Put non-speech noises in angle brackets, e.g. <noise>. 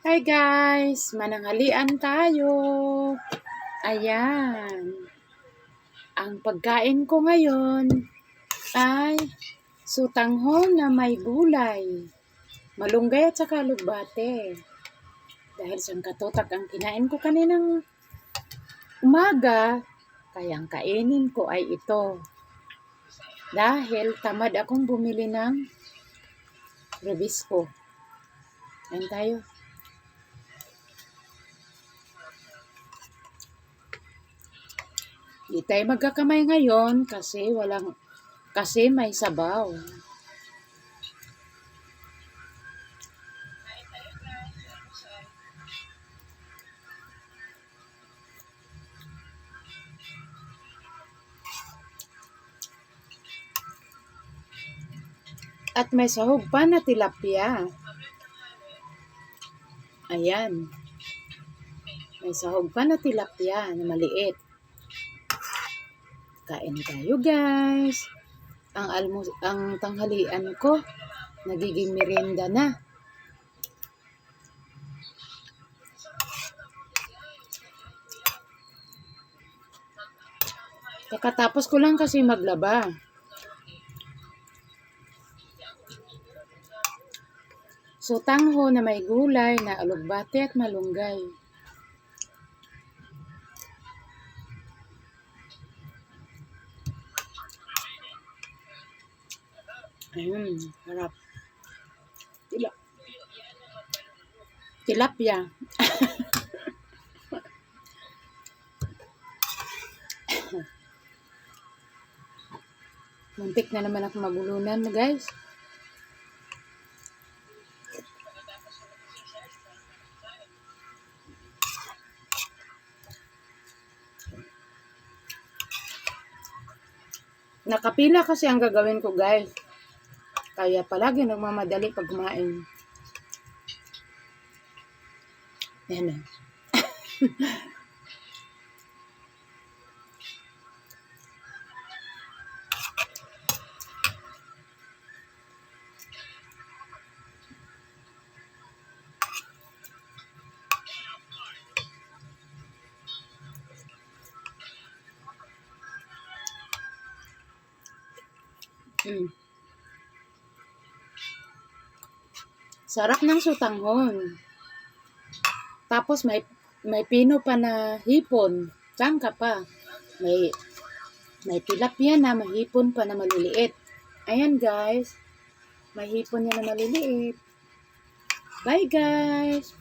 Hi guys, mananghalian tayo. Ayan. Ang pagkain ko ngayon ay sutanghon na may gulay, malunggay at saka lugbate. Dahil siyang katutak ang kinain ko kaninang umaga, kaya ang kainin ko ay ito. Dahil tamad akong bumili ng Rebisco. Ayan tayo. Di tayo magkakamay ngayon kasi walang kasi may sabaw. At may sahog pa na tilapia. Ayan. May sahog pa na tilapia na maliit. Kain tayo guys. Ang almus ang tanghalian ko nagiging merienda na. Kakatapos ko lang kasi maglaba. So tangho na may gulay na alugbate at malunggay. Ayun, harap. Tila. Tilapia. <laughs> Muntik na naman ako magulunan, guys. Nakapila kasi ang gagawin ko, guys. Kaya palagi nagmamadali pag kumain. Yan na. <laughs> Mm. Sarap ng sutanghon. Tapos may may pino pa na hipon. Tsangka pa. May may tilapia na mahipon pa na maliliit. Ayan guys. May hipon yan na maliliit. Bye guys.